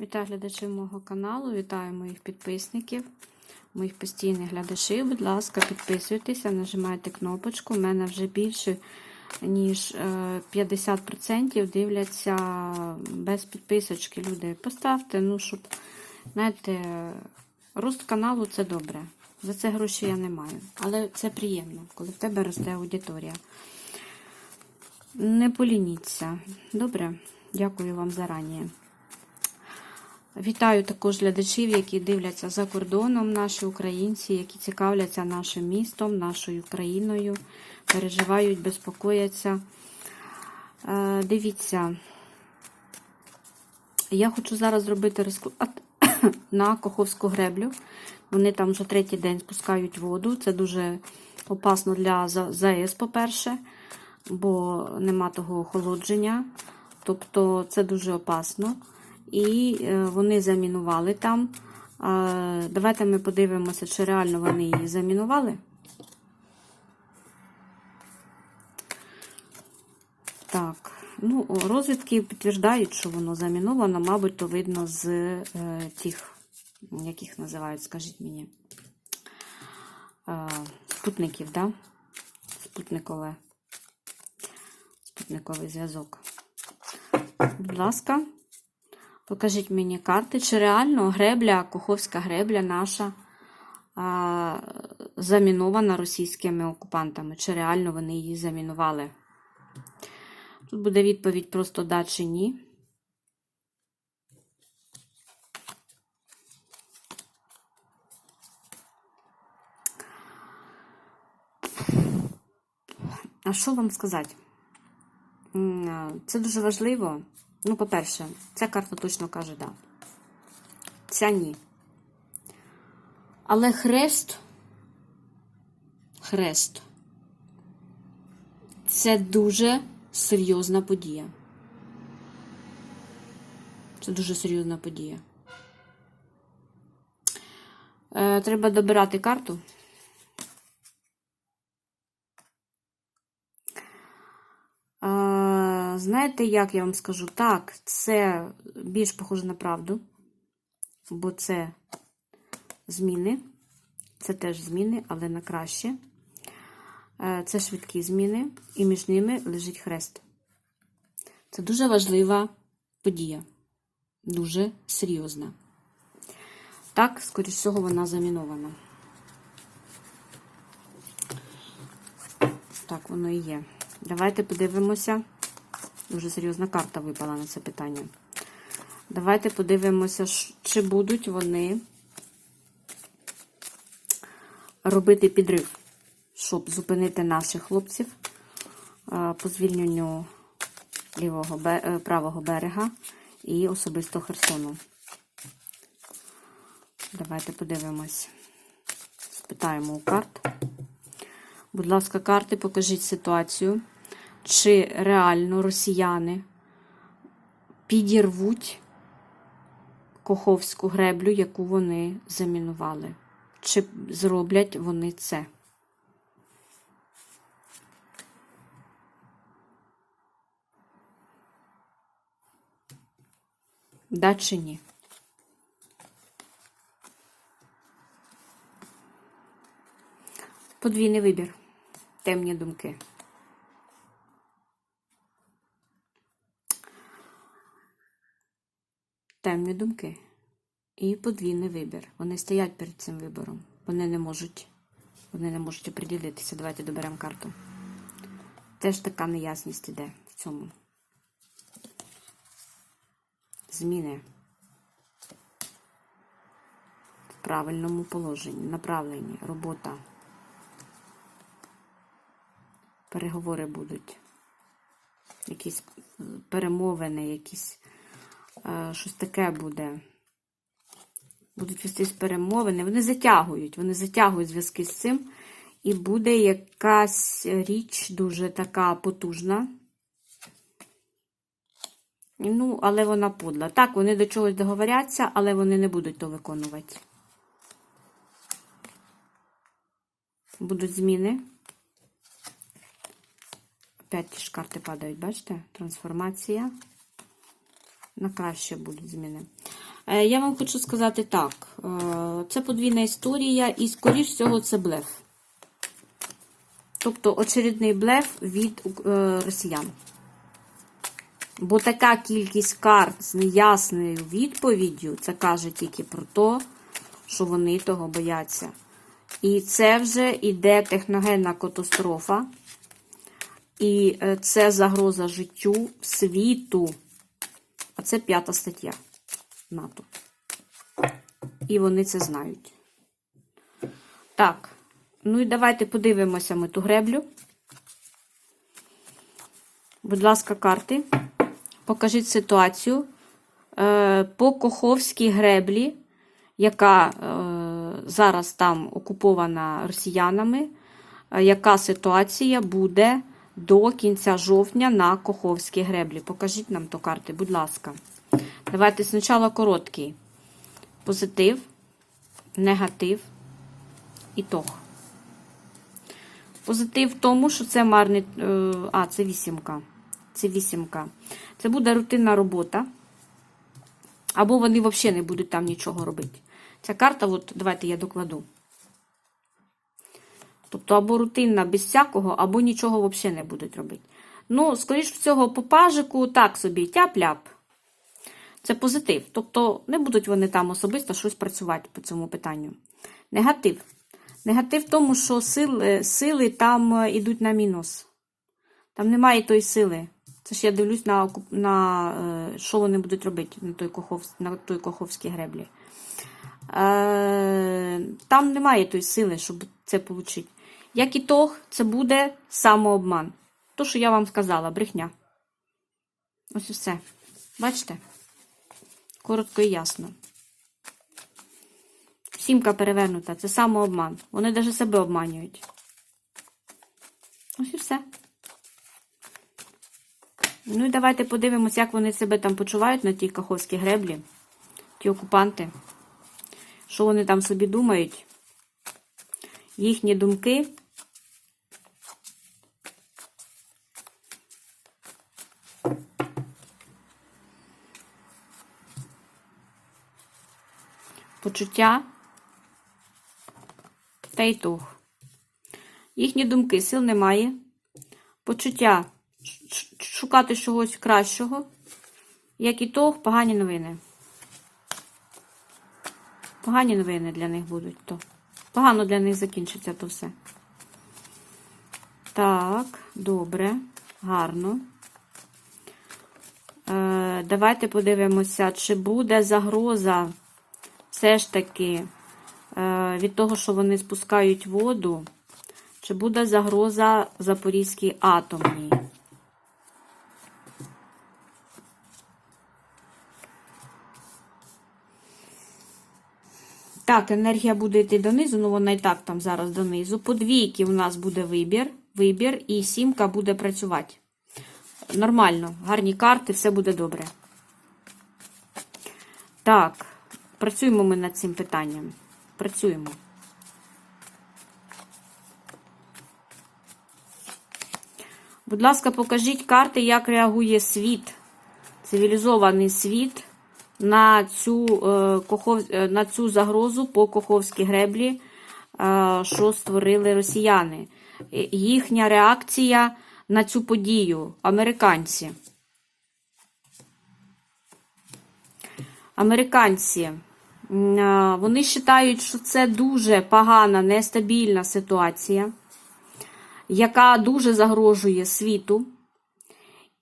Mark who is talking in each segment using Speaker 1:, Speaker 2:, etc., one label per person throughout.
Speaker 1: Вітаю глядачів мого каналу, вітаю моїх підписників, моїх постійних глядачів. Будь ласка, підписуйтеся, нажимайте кнопочку. У мене вже більше ніж е, 50% дивляться без підписочки. Люди, поставте, ну, щоб, знаєте, рост каналу це добре. За це гроші я не маю. Але це приємно, коли в тебе росте аудиторія. Не полініться. Добре, дякую вам зарані. Вітаю також глядачів, які дивляться за кордоном, наші українці, які цікавляться нашим містом, нашою країною, переживають, безпокояться. Е, Дивіться, я хочу зараз зробити розклад на Коховську греблю. Вони там вже третій день спускають воду. Це дуже опасно для ЗАЕС, по-перше, бо нема того охолодження. Тобто це дуже опасно. І е, вони замінували там. Давайте ми подивимося, чи реально вони її замінували. Так, ну, розвідки підтверждають, що воно заміновано, мабуть, то видно з е, тих, яких називають, скажіть мені, е, спутників, да? Спутникове. Спутниковий зв'язок. Будь ласка. Покажіть мені карти, чи реально гребля, Коховська гребля наша а, замінована російськими окупантами, чи реально вони її замінували. Тут буде відповідь просто да чи ні. А що вам сказати? Це дуже важливо. Ну, по-перше, ця карта точно каже да. Ця ні. Але хрест, хрест це дуже серйозна подія. Це дуже серйозна подія. Е, треба добирати карту. Знаєте, як я вам скажу? Так, це більш похоже на правду, бо це зміни, це теж зміни, але на краще. Це швидкі зміни, і між ними лежить хрест. Це дуже важлива подія, дуже серйозна. Так, скоріш всього, вона замінована. Так, воно і є. Давайте подивимося. Дуже серйозна карта випала на це питання. Давайте подивимося, чи будуть вони робити підрив, щоб зупинити наших хлопців по звільненню лівого, е, правого берега і особисто Херсону. Давайте подивимось. Спитаємо у карт. Будь ласка, карти, покажіть ситуацію чи реально росіяни підірвуть Коховську греблю, яку вони замінували. Чи зроблять вони це? Да чи ні? Подвійний вибір. Темні думки. Темні думки і подвійний вибір. Вони стоять перед цим вибором. Вони не можуть вони не можуть оприділитися. Давайте доберемо карту. Теж така неясність іде в цьому. Зміни в правильному положенні, направленні, робота. Переговори будуть. Якісь перемовини, якісь щось таке буде. Будуть вестись перемовини. Вони затягують, вони затягують зв'язки з цим. І буде якась річ дуже така потужна. Ну, але вона подла. Так, вони до чогось договоряться, але вони не будуть то виконувати. Будуть зміни. Опять ті ж карти падають, бачите? Трансформація. На краще будуть зміни. Е, Я вам хочу сказати так: е, це подвійна історія, і, скоріш всього, це блеф. Тобто очередний блеф від е, росіян. Бо така кількість карт з неясною відповіддю, це каже тільки про те, що вони того бояться. І це вже іде техногенна катастрофа. І це загроза життю світу. А це п'ята стаття НАТО. І вони це знають. Так. Ну і давайте подивимося ми ту греблю. Будь ласка, карти. Покажіть ситуацію. Е, По Коховській греблі, яка е, зараз там окупована росіянами, е, яка ситуація буде до кінця жовтня на Коховській греблі? Покажіть нам то карти, будь ласка. Давайте спочатку короткий. Позитив, негатив, ітог. Позитив в тому, що це марний. е, А, це вісімка. Це вісімка. Це буде рутинна робота. Або вони взагалі не будуть там нічого робити. Ця карта, от, давайте я докладу. Тобто, або рутинна без всякого, або нічого взагалі не будуть робити. Ну, скоріш всього, по пажику, так собі, тяп-ляп. Це позитив. Тобто, не будуть вони там особисто щось працювати по цьому питанню. Негатив. Негатив в тому, що сили, сили там йдуть на мінус. Там немає тої сили. Це ж я дивлюсь на, на е, що вони будуть робити на той, Кохов, на той Коховській греблі. Е, там немає тої сили, щоб це отримати. Як ітог, це буде самообман. То, що я вам сказала, брехня. Ось і все. Бачите? Коротко і ясно. Сімка перевернута, це самообман. Вони навіть себе обманюють. Ось і все. Ну і давайте подивимось, як вони себе там почувають на тій каховській греблі, ті окупанти. Що вони там собі думають? Їхні думки. Почуття та ітог. Їхні думки сил немає. Почуття шукати чогось кращого. Як і ітог, погані новини. Погані новини для них будуть. то. Погано для них закінчиться то все. Так, добре, гарно. Е, давайте подивимося, чи буде загроза все ж таки е, від того, що вони спускають воду, чи буде загроза Запорізькій атомній. Так, енергія буде йти донизу, ну вона і так там зараз донизу. По двійки у нас буде вибір, вибір, і сімка буде працювати. Нормально, гарні карти, все буде добре. Так, працюємо ми над цим питанням. Працюємо. Будь ласка, покажіть карти, як реагує світ, цивілізований світ на цю, е, е, на цю загрозу по Коховській греблі, е, що створили росіяни. Їхня реакція на цю подію. Американці. Американці. Вони вважають, що це дуже погана, нестабільна ситуація, яка дуже загрожує світу.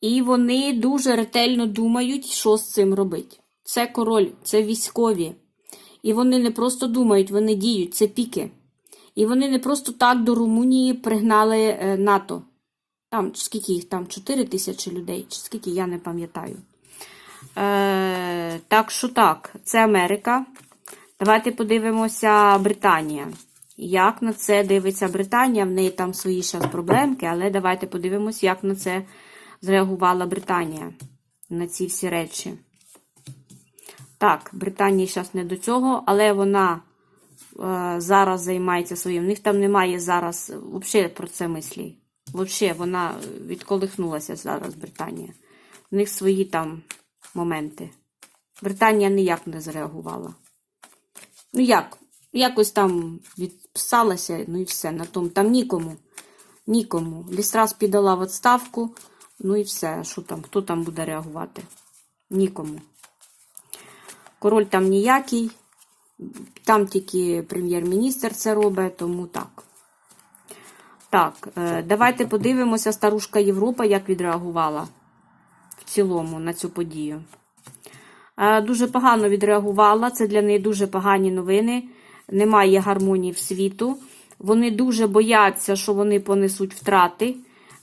Speaker 1: І вони дуже ретельно думають, що з цим робити. Це король, це військові. І вони не просто думають, вони діють, це піки. І вони не просто так до Румунії пригнали е, НАТО. Там скільки їх там? 4 тисячі людей, чи скільки я не пам'ятаю. Е, так що так, це Америка. Давайте подивимося Британія. Як на це дивиться Британія? В неї там свої зараз проблемки, але давайте подивимося, як на це зреагувала Британія на ці всі речі. Так, Британія зараз не до цього, але вона е, зараз займається своїм. У них там немає зараз взагалі про це мислі. Взагалі, вона відколихнулася зараз, Британія. У них свої там моменти. Британія ніяк не зреагувала. Ну як? Якось там відписалася, ну і все. На тому. Там нікому. Нікому. Лістрас піддала в відставку, ну і все. Що там? Хто там буде реагувати? Нікому. Король там ніякий. Там тільки прем'єр-міністр це робить, тому так. Так, е, давайте подивимося, старушка Європа, як відреагувала цілому на цю подію. Е, Дуже погано відреагувала. Це для неї дуже погані новини. Немає гармонії в світу. Вони дуже бояться, що вони понесуть втрати.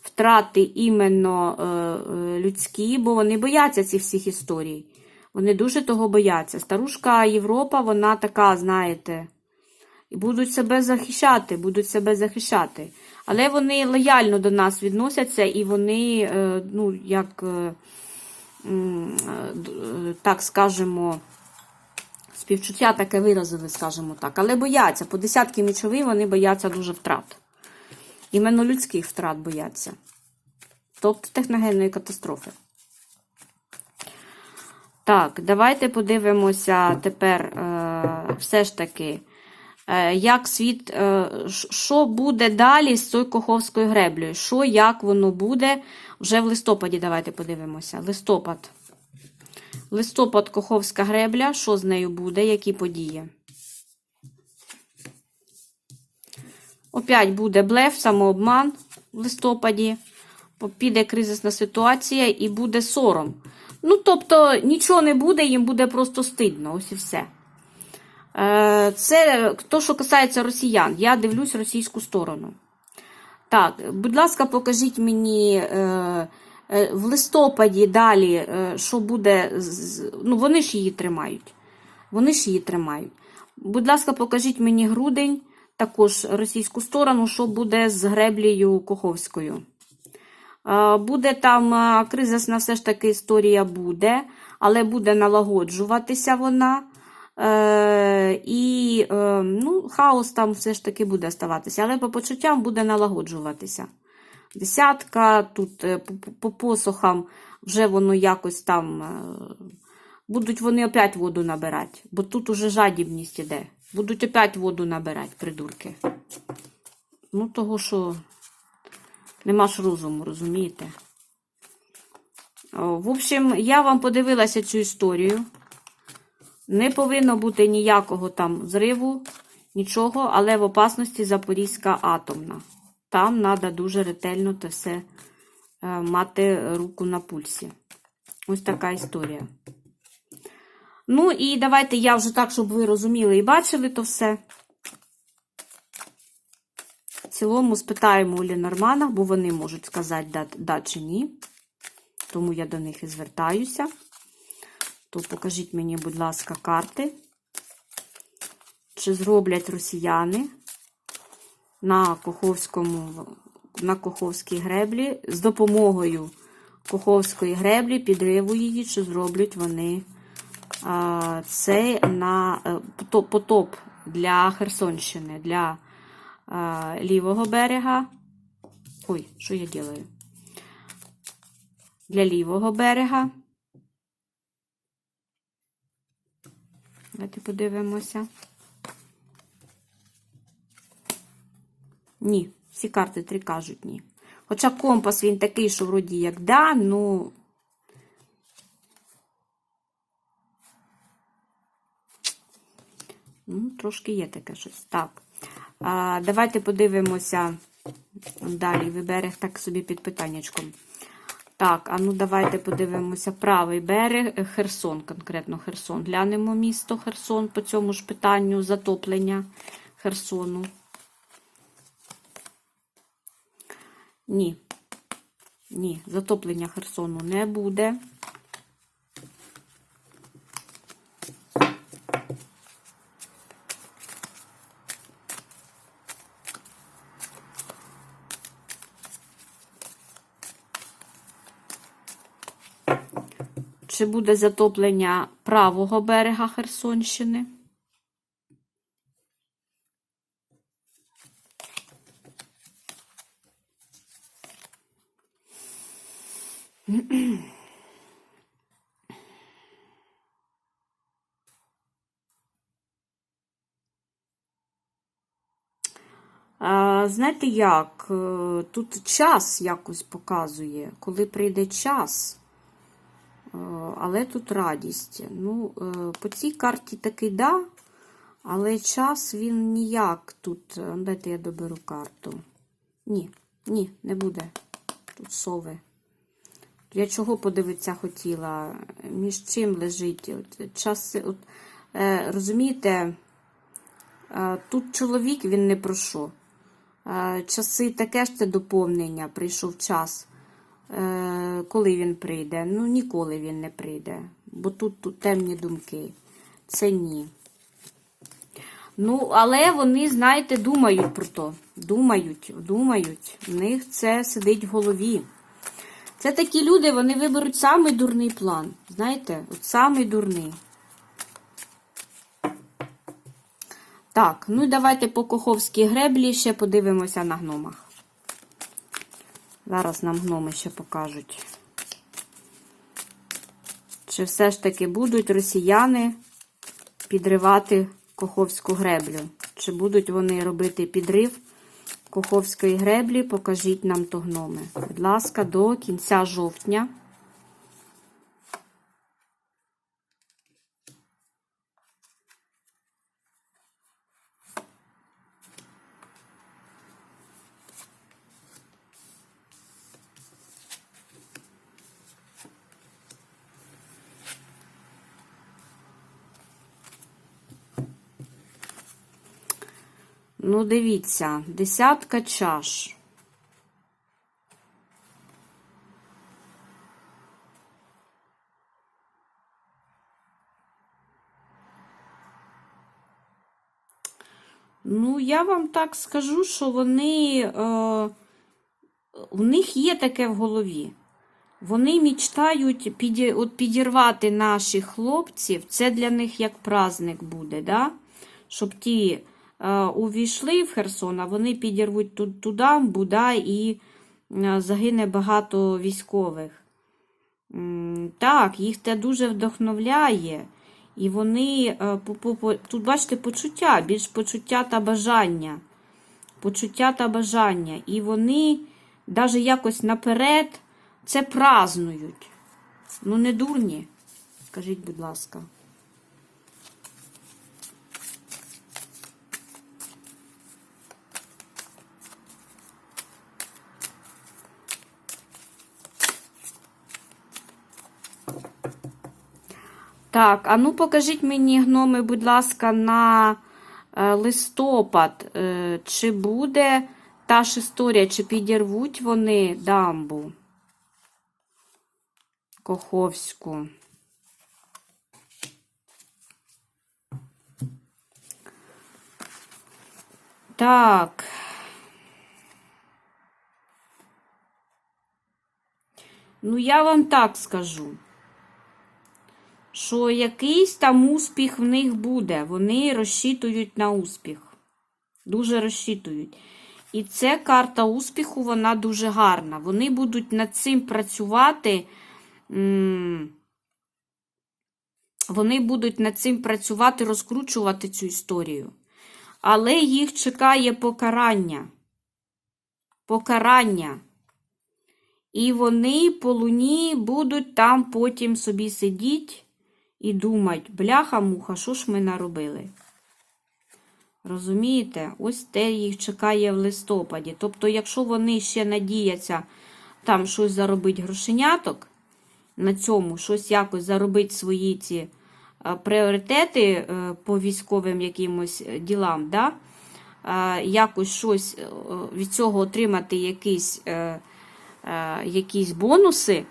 Speaker 1: Втрати іменно е, е, людські, бо вони бояться цих всіх історій. Вони дуже того бояться. Старушка Європа, вона така, знаєте, і будуть себе захищати, будуть себе захищати. Але вони лояльно до нас відносяться, і вони, е, ну, як, е, е, так скажемо, співчуття таке виразили, скажімо так. Але бояться. По десятки мічові вони бояться дуже втрат. Іменно людських втрат бояться. Тобто техногенної катастрофи. Так, давайте подивимося тепер все ж таки, як світ, е, що буде далі з цією Коховською греблею? Що, як воно буде? Вже в листопаді давайте подивимося. Листопад. Листопад Коховська гребля. Що з нею буде? Які події? Опять буде блеф, самообман в листопаді. Піде кризисна ситуація і буде сором. Ну, тобто, нічого не буде, їм буде просто стидно, ось і все. Е, Це то, що касається росіян. Я дивлюсь російську сторону. Так, будь ласка, покажіть мені е, е, в листопаді далі, що буде. Ну, вони ж її тримають. Вони ж її тримають. Будь ласка, покажіть мені грудень, також російську сторону, що буде з греблею Коховською. Буде там кризисна все ж таки історія буде, але буде налагоджуватися вона. Е, і е, ну, хаос там все ж таки буде ставатися, але по почуттям буде налагоджуватися. Десятка, тут е, по, по- по посохам вже воно якось там. Будуть вони опять воду набирати, бо тут уже жадібність іде. Будуть опять воду набирати, придурки. Ну, того, що нема ж розуму, розумієте? В общем, я вам подивилася цю історію. Не повинно бути ніякого там зриву, нічого, але в опасності Запорізька атомна. Там треба дуже ретельно те все е, мати руку на пульсі. Ось така історія. Ну, і давайте я вже так, щоб ви розуміли і бачили то все. В цілому спитаємо у Ленормана, бо вони можуть сказати да, да чи ні. Тому я до них і звертаюся. То покажіть мені, будь ласка, карти. Чи зроблять росіяни на Коховському, на Коховській греблі з допомогою Коховської греблі, підриву її, чи зроблять вони а, це на е, потоп, для Херсонщини, для а, лівого берега. Ой, що я делаю? Для лівого берега. Давайте подивимося. Ні, всі карти три кажуть ні. Хоча компас він такий, що вроді як да, ну. Ну, трошки є таке щось. Так. А, давайте подивимося далі. Ви берег так собі під питаннячком. Так, а ну давайте подивимося правий берег, е, Херсон, конкретно Херсон. Глянемо місто Херсон по цьому ж питанню затоплення Херсону. Ні. Ні, затоплення Херсону не буде. чи буде затоплення правого берега Херсонщини. Знаєте як? Е, тут час якось показує, коли прийде час. Е, Але тут радість. Ну, е, по цій карті таки да, але час він ніяк тут. Е, Дайте я доберу карту. Ні, ні, не буде. Тут сови. Я чого подивитися хотіла? Між чим лежить? От, час, от, е, розумієте, е, тут чоловік він не про що. Е, часи таке ж це доповнення, прийшов час. Е, коли він прийде? Ну, ніколи він не прийде. Бо тут, тут темні думки. Це ні. Ну, але вони, знаєте, думають про то. Думають, думають. В них це сидить в голові. Це такі люди, вони виберуть самий дурний план. Знаєте, от самий дурний. Так, ну давайте по коховській греблі ще подивимося на гномах. Зараз нам гноми ще покажуть. Чи все ж таки будуть росіяни підривати Коховську греблю? Чи будуть вони робити підрив Коховської греблі? Покажіть нам то гноми. Будь ласка, до кінця жовтня. Ну, дивіться, десятка чаш. Ну, я вам так скажу, що вони, е, в них є таке в голові. Вони мечтають піді, от підірвати наших хлопців. Це для них як праздник буде, да? щоб ті увійшли в Херсон, а вони підірвуть тут туди, буда, і е, загине багато військових. Так, їх це дуже вдохновляє. І вони, е, тут, бачите, почуття, більш почуття та бажання. Почуття та бажання. І вони навіть якось наперед це празнують. Ну, не дурні. Скажіть, будь ласка. Так, а ну покажіть мені, гноми, будь ласка, на е, листопад, е, чи буде та ж історія, чи підірвуть вони дамбу Коховську? Так. Ну, я вам так скажу що якийсь там успіх в них буде. Вони розчитують на успіх. Дуже розчитують. І це карта успіху, вона дуже гарна. Вони будуть над цим працювати. Вони будуть над цим працювати, розкручувати цю історію. Але їх чекає покарання. Покарання. І вони по луні будуть там потім собі сидіти і думають, бляха-муха, що ж ми наробили? Розумієте? Ось те їх чекає в листопаді. Тобто, якщо вони ще надіяться там щось заробити грошеняток, на цьому щось якось заробити свої ці е, пріоритети е, по військовим якимось е, ділам, да? якось щось від цього отримати якісь, якісь бонуси,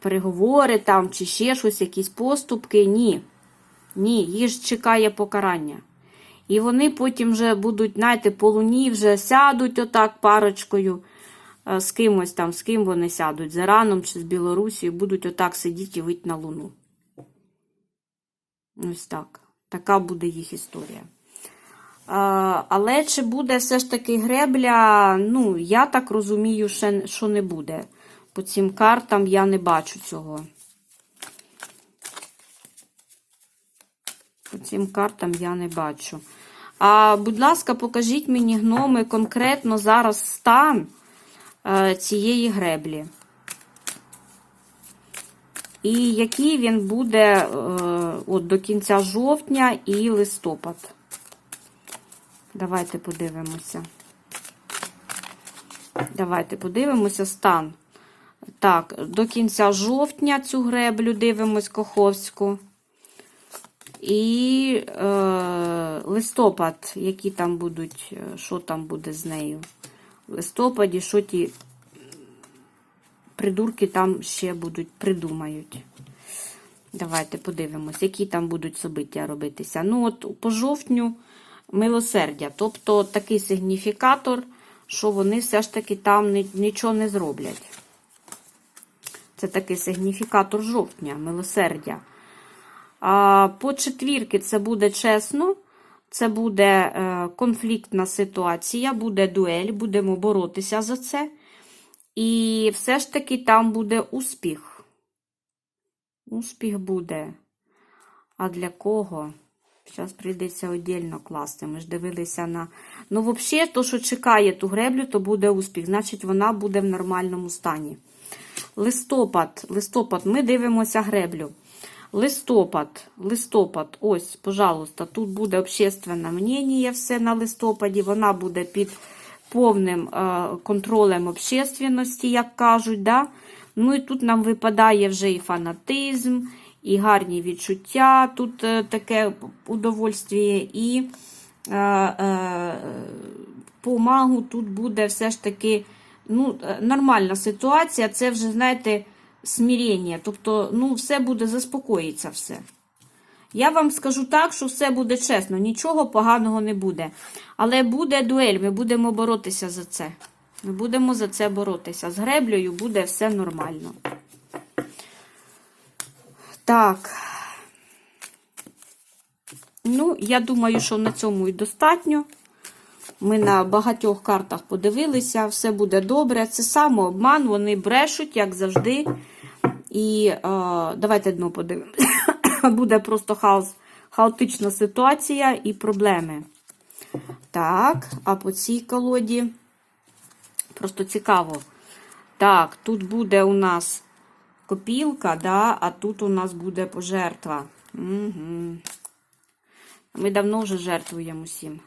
Speaker 1: переговори там, чи ще щось, якісь поступки. Ні. Ні, їх чекає покарання. І вони потім вже будуть, знаєте, по луні вже сядуть отак парочкою е, з кимось там, з ким вони сядуть, з Іраном чи з Білорусією, будуть отак сидіти і вить на луну. Ось так. Така буде їх історія. Але чи буде все ж таки гребля, ну, я так розумію, що не буде. По цим картам я не бачу цього. По цим картам я не бачу. А, будь ласка, покажіть мені гноми конкретно зараз стан е, цієї греблі. І який він буде е, от до кінця жовтня і листопад. Давайте подивимося. Давайте подивимося стан. Так, до кінця жовтня цю греблю дивимось Коховську. І е, листопад, які там будуть, е, що там буде з нею. В листопаді, що ті придурки там ще будуть, придумають. Давайте подивимось, які там будуть собиття робитися. Ну, от по жовтню милосердя. Тобто такий сигніфікатор, що вони все ж таки там нічого не зроблять. Це такий сигніфікатор жовтня, милосердя. А по четвірки це буде чесно, це буде е, конфліктна ситуація, буде дуель, будемо боротися за це. І все ж таки там буде успіх. Успіх буде. А для кого? Зараз прийдеться віддільно класти. Ми ж дивилися на. Ну, взагалі, то, що чекає ту греблю, то буде успіх. Значить, вона буде в нормальному стані. Листопад, листопад, ми дивимося греблю. Листопад, листопад, ось, пожалуйста, тут буде общественне мнення все на листопаді. Вона буде під повним е, контролем общественності, як кажуть. Да? Ну і тут нам випадає вже і фанатизм, і гарні відчуття. Тут е, таке удовольствие, і е, е, по магу тут буде все ж таки ну, е, нормальна ситуація. Це вже, знаєте, смирення. Тобто, ну, все буде заспокоїться все. Я вам скажу так, що все буде чесно, нічого поганого не буде. Але буде дуель, ми будемо боротися за це. Ми будемо за це боротися. З греблею буде все нормально. Так. Ну, я думаю, що на цьому і достатньо. Ми на багатьох картах подивилися, все буде добре. Це самообман, вони брешуть, як завжди. І е, давайте дно подивимося. Буде просто хаос, хаотична ситуація і проблеми. Так, а по цій колоді просто цікаво. Так, тут буде у нас копілка, да, а тут у нас буде пожертва. Угу. Ми давно вже жертвуємо усім.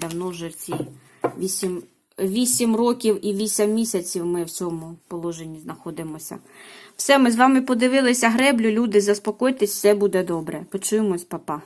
Speaker 1: Давно вже ці 8, 8 років і 8 місяців ми в цьому положенні знаходимося. Все, ми з вами подивилися греблю. Люди, заспокойтесь, все буде добре. Почуємось, папа.